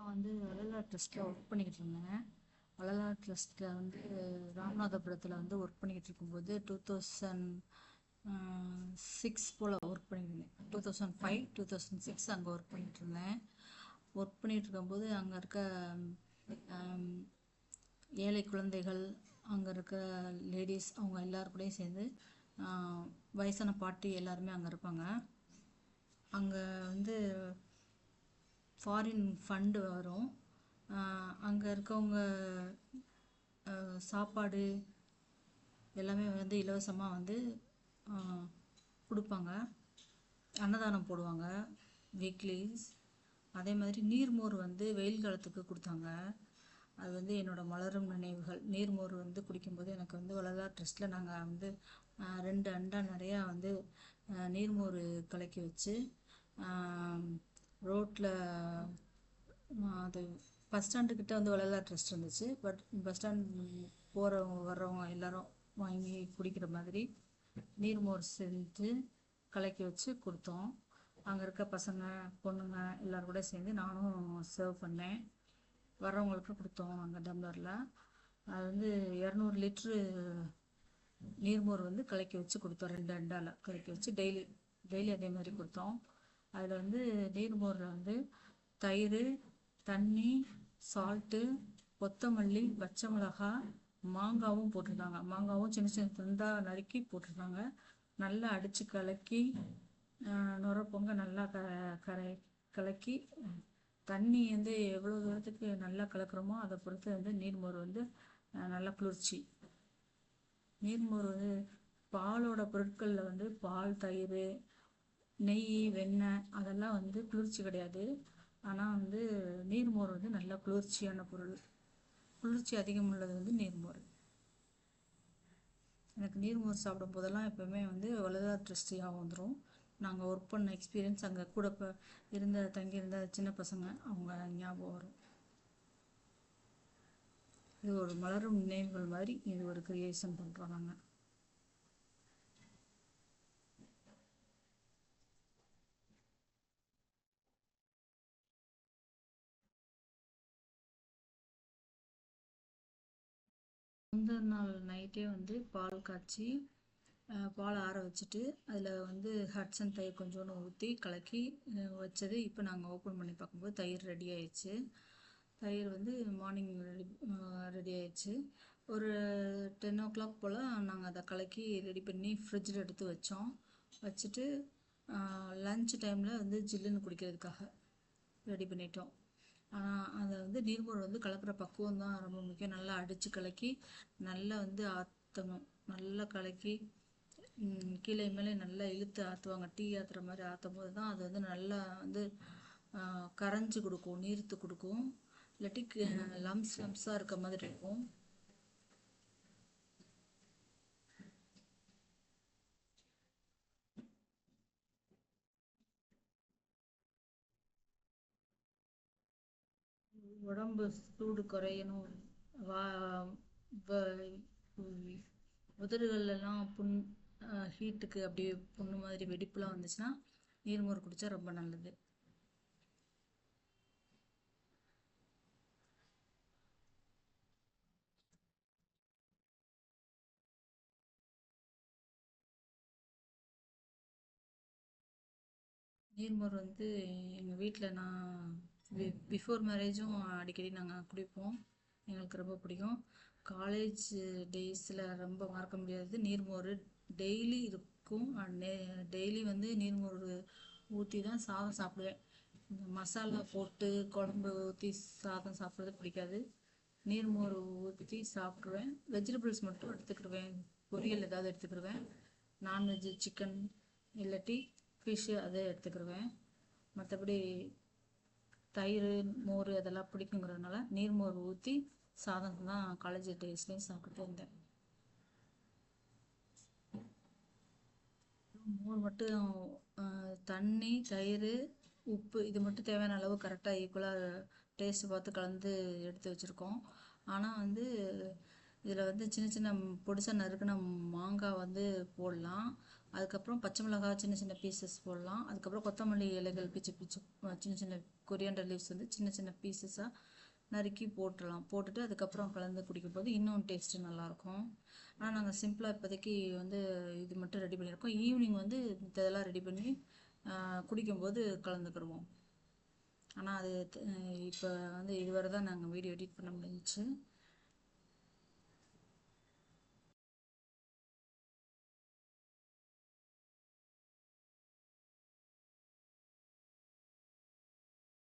நான் வந்து வள்ளலார் ட்ரஸ்ட்டில் ஒர்க் பண்ணிக்கிட்டு இருந்தேன். வள்ளலார் ட்ரஸ்ட்டில் வந்து ராமநாதபுரத்தில் வந்து ஒர்க் பண்ணிக்கிட்டு இருக்கும்போது டூ தௌசண்ட் சிக்ஸ் போல் ஒர்க் பண்ணிட்டு இருந்தேன். Two thousand five two thousand six அங்கே ஒர்க் பண்ணிகிட்டு இருந்தேன். ஒர்க் பண்ணிகிட்டு இருக்கும்போது அங்கே இருக்க ஏழை குழந்தைகள் அங்கே இருக்க லேடிஸ் அவங்க எல்லாருக்கூடையும் சேர்ந்து வயசான பாட்டி எல்லாருமே அங்கே இருப்பாங்க. அங்கே வந்து ஃபாரின் ஃபண்டு வரும். அங்கே இருக்கவங்க சாப்பாடு எல்லாமே வந்து இலவசமாக வந்து கொடுப்பாங்க. அன்னதானம் போடுவாங்க வீக்லிஸ் அதே மாதிரி நீர்மோர் வந்து வெயில் காலத்துக்கு கொடுத்தாங்க. அது வந்து என்னோடய மலரும் நினைவுகள். நீர்மோர் வந்து குடிக்கும்போது எனக்கு வந்து வள்ளலார் ட்ரெஸ்ட்டில் நாங்கள் வந்து ரெண்டு அண்டா நிறையா வந்து நீர்மோர் கலக்கி வச்சு ரோட்டில் அது பஸ் ஸ்டாண்டுக்கிட்ட வந்து வள்ளலார் ட்ரஸ்ட் இருந்துச்சு. பட் பஸ் ஸ்டாண்ட் போகிறவங்க வர்றவங்க எல்லாரும் வாங்கி குடிக்கிற மாதிரி நீர்மோர் செஞ்சு கலக்கி வச்சு கொடுத்தோம். அங்கே இருக்க பசங்க பொண்ணுங்க எல்லோரும் கூட சேர்ந்து நானும் சர்வ் பண்ணேன். வர்றவங்களுக்கு கொடுத்தோம் அங்கே டம்ளரில். அது வந்து இரநூறு லிட்ரு நீர்மோர் வந்து கலக்கி வச்சு கொடுத்தோம். ரெண்டு ரெண்டால் கலக்கி வச்சு டெய்லி டெய்லி அதே மாதிரி கொடுத்தோம். அதில் வந்து நீர்மோரில் வந்து தயிர் தண்ணி சால்ட்டு கொத்தமல்லி பச்சை மிளகாய் மாங்காவும் போட்டிருந்தாங்க மாங்காவும் சின்ன சின்ன துண்டாக நறுக்கி போட்டிருந்தாங்க நல்லா அடித்து கலக்கி நுரப்பொங்க நல்லா க கரை கலக்கி தண்ணி வந்து எவ்வளோ தூரத்துக்கு நல்லா கலக்குறோமோ அதை பொறுத்து வந்து நீர்மோர் வந்து நல்லா குளிர்ச்சி. நீர்மோர் வந்து பாலோட பொருட்களில் வந்து பால் தயிர் நெய் வெண்ணெய் அதெல்லாம் வந்து குளிர்ச்சி கிடையாது. ஆனால் வந்து நீர்மோர் வந்து நல்ல குளிர்ச்சியான பொருள். குளிர்ச்சி அதிகம் உள்ளது வந்து நீர்மோர் எனக்கு நீர்மோர் சாப்பிடும் போதெல்லாம் எப்பவுமே வந்து வள்ளலார் ட்ரஸ்ட் வந்துடும் நாங்கள் ஒர்க் பண்ண எக்ஸ்பீரியன்ஸ் அங்கே கூட இப்போ இருந்த தங்கியிருந்த சின்ன பசங்க அவங்க ஞாபகம் வரும். இது ஒரு மலரும் நினைவுகள் மாதிரி இது ஒரு கிரியேஷன் பண்ணுறோம் நாங்கள் முந்தின நாள் நைட்டே வந்து பால் காய்ச்சி பால் ஆற வச்சுட்டு அதில் வந்து ஹட்சன் தயிர் கொஞ்சோண்டு ஊற்றி கலக்கி வச்சது இப்போ நாங்கள் ஓப்பன் பண்ணி பார்க்கும்போது தயிர் ரெடி ஆயிடுச்சு. தயிர் வந்து மார்னிங் ரெடி ரெடி ஆயிடுச்சு. ஒரு டென் ஓ கிளாக் போல் நாங்கள் அதை கலக்கி ரெடி பண்ணி ஃப்ரிட்ஜில் எடுத்து வச்சோம். வச்சுட்டு லஞ்ச் டைமில் வந்து ஜில்லுன்னு குடிக்கிறதுக்காக ரெடி பண்ணிட்டோம். ஆனால் அதை வந்து நீர்மோர் வந்து கலக்கிற பக்குவம் தான் ரொம்ப முக்கியம். நல்லா அடித்து கலக்கி நல்லா வந்து ஆற்றணும் நல்லா கலக்கி கீழே மேலே நல்லா இழுத்து ஆற்றுவாங்க டீ ஆற்றுற மாதிரி ஆற்றும் போது தான் அது வந்து நல்லா வந்து கரைஞ்சு கொடுக்கும் நீர்த்து கொடுக்கும். இல்லாட்டி லம்ஸ் லம்ஸாக இருக்க மாதிரி இருக்கும். உடம்பு சூடு குறையணும். வா வ- உதடுகள்லாம் புண் ஹீட்டுக்கு அப்படியே புண்ணு மாதிரி வெடிப்புலாம் வந்துச்சுன்னா நீர்மோர் குடிச்சா ரொம்ப நல்லது. நீர்மோர் வந்து எங்கள் வீட்டில் நான் பிஃபோர் மேரேஜும் அடிக்கடி நாங்கள் குடிப்போம். எங்களுக்கு ரொம்ப பிடிக்கும். காலேஜ் டேஸில் ரொம்ப மறக்க முடியாதது நீர்மோர் டெய்லி இருக்கும். டெய்லி வந்து நீர்மோர் ஊற்றி தான் சாதம் சாப்பிடுவேன். மசாலா போட்டு குழம்பு ஊற்றி சாதம் சாப்பிட்றது பிடிக்காது. நீர்மோர் ஊற்றி சாப்பிட்ருவேன் வெஜிடபிள்ஸ் மட்டும் எடுத்துக்கிடுவேன். பொரியல் ஏதாவது எடுத்துக்கிடுவேன். நான்வெஜ் சிக்கன் இல்லாட்டி ஃபிஷ்ஷு அதை எடுத்துக்கிடுவேன். மற்றபடி தயிர் மோர் அதெல்லாம் பிடிக்குங்கிறதுனால நீர்மோர் ஊற்றி சாதம் தான் காலேஜ் டேஸ்லேயும் சாப்பிட்டு இருந்தேன். மோர் மட்டும் ஆஹ், தண்ணி தயிர் உப்பு இது மட்டும் தேவையான அளவு கரெக்டாக ஈக்குவலாக டேஸ்ட் பார்த்து கலந்து எடுத்து வச்சுருக்கோம். ஆனால் வந்து இதில் வந்து சின்ன சின்ன பொடிசா நறுக்குன மாங்காய் வந்து போடலாம். அதுக்கப்புறம் பச்சை மிளகாய் சின்ன சின்ன பீசஸ் போடலாம். அதுக்கப்புறம் கொத்தமல்லி இலைகள் பிச்சு பிச்சு சின்ன சின்ன கொரியாண்டர் லீவ்ஸ் வந்து சின்ன சின்ன பீசஸாக நறுக்கி போட்டுடலாம். போட்டுட்டு அதுக்கப்புறம் கலந்து குடிக்கும் போது இன்னும் டேஸ்ட்டு நல்லாயிருக்கும். ஆனால் நாங்கள் சிம்பிளாக இப்போதைக்கு வந்து இது மட்டும் ரெடி பண்ணியிருக்கோம். ஈவினிங் வந்து இதெல்லாம் ரெடி பண்ணி குடிக்கும்போது கலந்துக்கிடுவோம் ஆனால் அது இப்போ வந்து இதுவரை தான் நாங்கள் வீடியோ எடிட் பண்ண முடிஞ்சிச்சு.